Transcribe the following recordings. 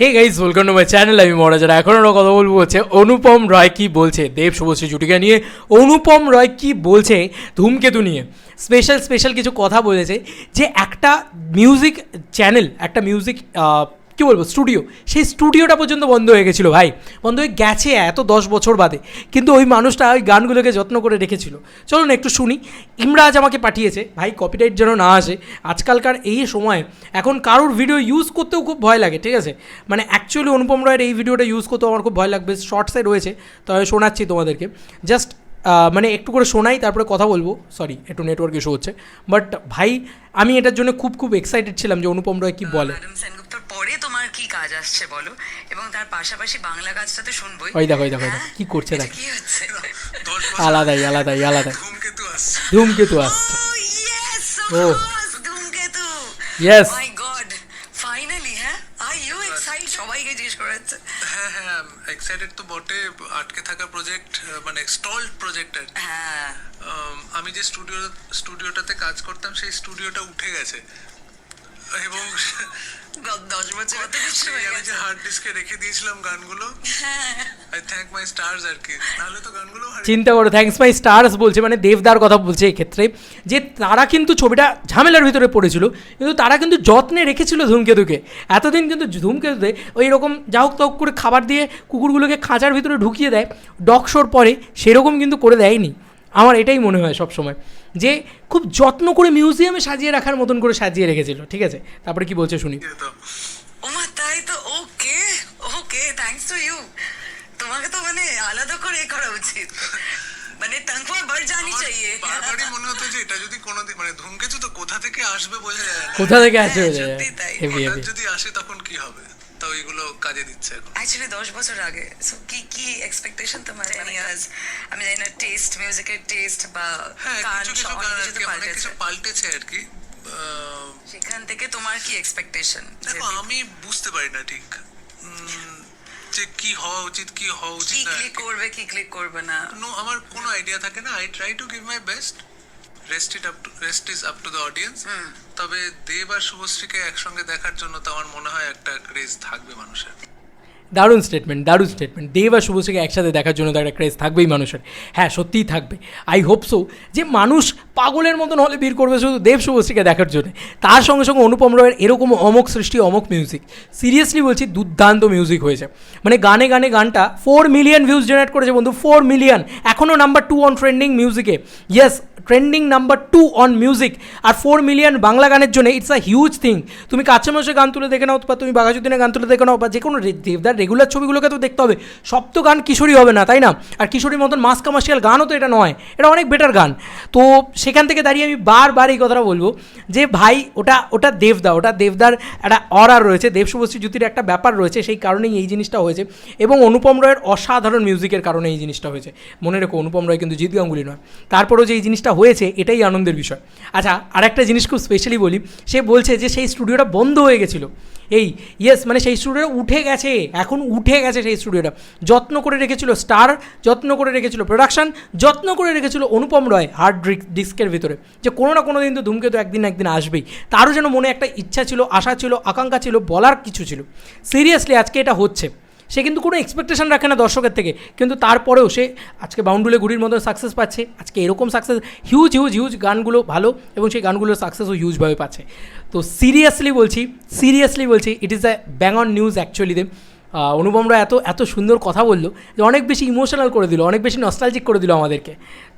Hey guys welcome to my channel আমি মহারাজারা এখন আমরা কথা বলব। হচ্ছে অনুপম রয় কী বলছে? দেব শুভশ্রী জুটিকা নিয়ে। অনুপম রয় কী বলছে? ধূমকেতু নিয়ে। স্পেশাল স্পেশাল কিছু কথা বলেছে যে একটা মিউজিক চ্যানেল একটা মিউজিক কী বলব স্টুডিও সেই স্টুডিওটা পর্যন্ত বন্ধ হয়ে গেছিল ভাই। বন্ধ হয়ে গেছে এত দশ বছর বাদে। কিন্তু ওই মানুষটা ওই গানগুলোকে যত্ন করে রেখেছিল। চলুন একটু শুনি। ইমরাজ আমাকে পাঠিয়েছে। ভাই কপিরাইট যেন না আসে আজকালকার এই সময়। এখন কারোর ভিডিও ইউজ করতেও খুব ভয় লাগে ঠিক আছে? মানে অ্যাকচুয়ালি অনুপম রায়ের এই ভিডিওটা ইউজ করতেও আমার খুব ভয় লাগবে। শর্টসে রয়েছে তবে শোনাচ্ছি তোমাদেরকে। জাস্ট মানে একটু করে শোনাই তারপরে কথা বলব। সরি একটু নেটওয়ার্ক ইস্যু হচ্ছে। বাট ভাই আমি এটার জন্য খুব খুব এক্সাইটেড ছিলাম যে অনুপম রয় কী বলে। কাজ আসছে বলো এবং তার পাশাপাশি বাংলা কাজটা তো শুনবোই ওই দেখো ওই দেখো হ্যাঁ? কী করছে এটা দেখ কি হচ্ছে আলাদাই আলাদাই আলাদাই ধূমকেতু আসছে ধূমকেতু আসছে Oh, course, ধূমকেতু। Yes. My God, finally, হ্যাঁ? Are you excited? সবাইকে জিজ্ঞেস করা হচ্ছে। হ্যাঁ হ্যাঁ এক্সাইটেড তো বটে আটকে থাকা প্রজেক্ট মানে স্টলড প্রজেক্ট আর হ্যাঁ, আম, আমি যে স্টুডিও স্টুডিওটাতে কাজ করতাম সেই স্টুডিওটা উঠে গেছে এবং গ- দশ বছর কত কিছু হয়ে আমি যে গেছে। হার্ড ডিস্কে রেখে দিয়েছিলাম গানগুলো। হ্যাঁ, আই থ্যাংক মাই স্টার্স আর কি। নাহলে তো গানগুলো হারিয়ে চিন্তা করো থ্যাঙ্কস মাই স্টার্স বলছে মানে দেবদার কথা বলছে এক্ষেত্রে যে তারা কিন্তু ছবিটা ঝামেলার ভিতরে পড়েছিল কিন্তু তারা কিন্তু যত্নে রেখেছিল ধূমকেতুকে। এতদিন কিন্তু ধূমকেতুতে ওই রকম যা হোক তক করে খাবার দিয়ে কুকুরগুলোকে খাঁচার ভিতরে ঢুকিয়ে দেয় ডকশোর পরে সেরকম কিন্তু করে দেয়নি। আমার এটাই মনে হয় সব সময় যে খুব যত্ন করে মিউজিয়ামে সাজিয়ে রাখার মতন করে সাজিয়ে রেখেছিল ঠিক আছে? তারপরে কি বলছে শুনি? তাই তো ওকে ওকে টু ইউ তোমাকে তো মানে আলাদা করে করা উচিত। মানে বাড় জানি চাইয়ে। বারবারই মনে হতো যে এটা যদি কোনোদিন মানে ধূমকেতু তো কোথা থেকে আসবে বোঝা যায় কোথা থেকে আসবে হ্যাঁ, যদি আসে তখন কি হবে? তো ওইগুলো কাজে দিচ্ছে এখন। অ্যাকচুয়ালি দশ বছর আগে। সো কি কি এক্সপেকটেশন তোমার ইয়ার্স আমি জানি না টেস্ট মিউজিকের টেস্ট বা হ্যাঁ গান কিছু অনেক কি পাল্টেছে। আর কি। আহ, সেখান থেকে তোমার কি এক্সপেকটেশন দেখো আমি বুঝতে পারি না ঠিক। যে কি হওয়া উচিত কি হওয়া উচিত না ক্লিক করবে কি ক্লিক করবে না। নো আমার কোনো আইডিয়া থাকে না। I try to give my best rest it up to rest is up to the audience তবে দেব আর শুভশ্রীকে একসঙ্গে দেখার জন্য তো আমার মনে হয় একটা ক্রেজ থাকবে মানুষের। দারুণ স্টেটমেন্ট দারুণ স্টেটমেন্ট দেব আর শুভশ্রীকে একসাথে দেখার জন্য তো একটা ক্রেজ থাকবেই মানুষের। হ্যাঁ সত্যিই থাকবে। আই হোপ সো যে মানুষ পাগলের মতন হলে ভিড় করবে শুধু দেব শুভশ্রীকে দেখার জন্য। তার সঙ্গে সঙ্গে অনুপম রয়ের এরকম অমক সৃষ্টি অমক মিউজিক সিরিয়াসলি বলছি দুর্দান্ত মিউজিক হয়েছে। মানে গানে গানে গানটা ফোর মিলিয়ন ভিউজ জেনারেট করেছে বন্ধু ফোর মিলিয়ন এখনও নাম্বার টু অন ট্রেন্ডিং মিউজিকে yes trending number two on music R four million Bangla গানের জন্য ইটস আ হিউজ থিং তুমি কাছে মাসে গান তুলে দেখে নাও, বা তুমি বাঘাযুদ্দিনের গান তুলে দেখে নাও, বা যে কোনো দেবদার রেগুলার ছবিগুলোকে তো দেখতে হবে। সব তো গান কিশোরী হবে না, তাই না? আর কিশোরীর মতন মাস কমার্শিয়াল গানও তো এটা নয়, এটা অনেক বেটার গান। তো সেখান থেকে দাঁড়িয়ে আমি বারবার এই কথাটা বলব, যে ভাই, ওটা ওটা দেবদা, ওটা দেবদার একটা অরার রয়েছে, দেব শুভশ্রী জ্যোতির একটা ব্যাপার রয়েছে, সেই কারণেই এই জিনিসটা হয়েছে। এবং অনুপম রয়ের অসাধারণ মিউজিকের কারণে এই জিনিসটা হয়েছে। মনে রেখো, অনুপম রয় কিন্তু জিৎ গাঙ্গুলি নয়। তারপরেও যে এই জিনিসটা হয়েছে, এটাই আনন্দের বিষয়। আচ্ছা আর একটা জিনিস খুব স্পেশালি বলি, সে বলছে যে সেই স্টুডিওটা বন্ধ হয়ে গেছিল। এই ইয়েস মানে সেই স্টুডিওটা উঠে গেছে, এখন উঠে গেছে সেই স্টুডিওটা যত্ন করে রেখেছিল স্টার যত্ন করে রেখেছিল প্রোডাকশন যত্ন করে রেখেছিল অনুপম রয় হার্ড ডিস্কের ভিতরে। যে কোনো না কোনো দিন তো ধূমকেতু একদিন একদিন আসবেই। তারও যেন মনে একটা ইচ্ছা ছিল, আশা ছিল, আকাঙ্ক্ষা ছিল, বলার কিছু ছিল। সিরিয়াসলি আজকে এটা হচ্ছে। সে কিন্তু কোনো এক্সপেকটেশন রাখে না দর্শকের থেকে। কিন্তু তারপরেও সে আজকে বাউন্ডুলে গুড়ির মতো সাকসেস পাচ্ছে। আজকে এরকম সাকসেস হিউজ হিউজ হিউজ গানগুলো ভালো এবং সেই গানগুলোর সাকসেসও হিউজভাবে পাচ্ছে। তো সিরিয়াসলি বলছি সিরিয়াসলি বলছি it is the bang on news অ্যাকচুয়ালিতে অনুপমরা এত এত সুন্দর কথা বলল যে অনেক বেশি ইমোশনাল করে দিল, অনেক বেশি নস্টালজিক করে দিল আমাদেরকে।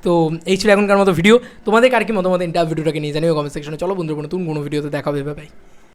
তো এই ছিল এখনকার মতো ভিডিও তোমাদের আর কি মতামত ইন্টার ভিডিওটাকে নিয়ে জানিও কমেন্ট সেকশনে চলো বন্ধুরা, নতুন কোনো ভিডিওতে দেখা ভাই